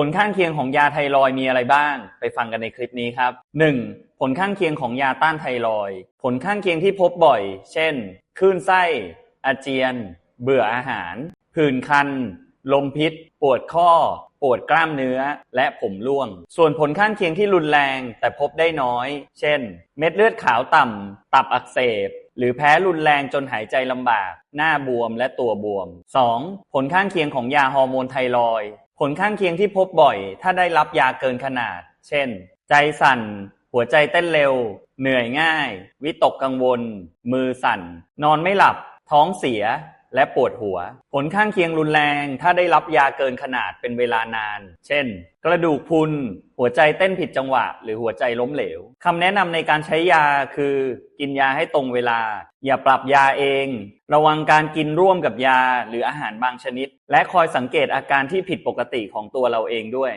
ผลข้างเคียงของยาไทรอยมีอะไรบ้าง ไปฟังกันในคลิปนี้ครับ 1. ผลข้างเคียงของยาต้านไทรอย ผลข้างเคียงที่พบบ่อย เช่น คลื่นไส้ อาเจียน เบื่ออาหาร ผื่นคัน ลมพิษ ปวดข้อ ปวดกล้ามเนื้อ และผมร่วง ส่วนผลข้างเคียงที่รุนแรงแต่พบได้น้อย เช่น เม็ดเลือดขาวต่ำ ตับอักเสบหรือแพ้รุนแรงจนหายใจลำบาก หน้าบวมและตัวบวม 2. ผลข้างเคียงของยาฮอร์โมนไทรอย ผลข้างเคียงที่พบบ่อย ถ้าได้รับยาเกินขนาด เช่น ใจสั่น หัวใจเต้นเร็ว เหนื่อยง่าย วิตกกังวล มือสั่น นอนไม่หลับ ท้องเสีย และปวดหัว ผลข้างเคียงรุนแรง ถ้าได้รับยาเกินขนาดเป็นเวลานาน เช่น กระดูกพุน หัวใจเต้นผิดจังหวะ หรือหัวใจล้มเหลวคำแนะนำในการใช้ยาคือ กินยาให้ตรงเวลา อย่าปรับยาเอง ระวังการกินร่วมกับยาหรืออาหารบางชนิด และคอยสังเกตอาการที่ผิดปกติของตัวเราเองด้วย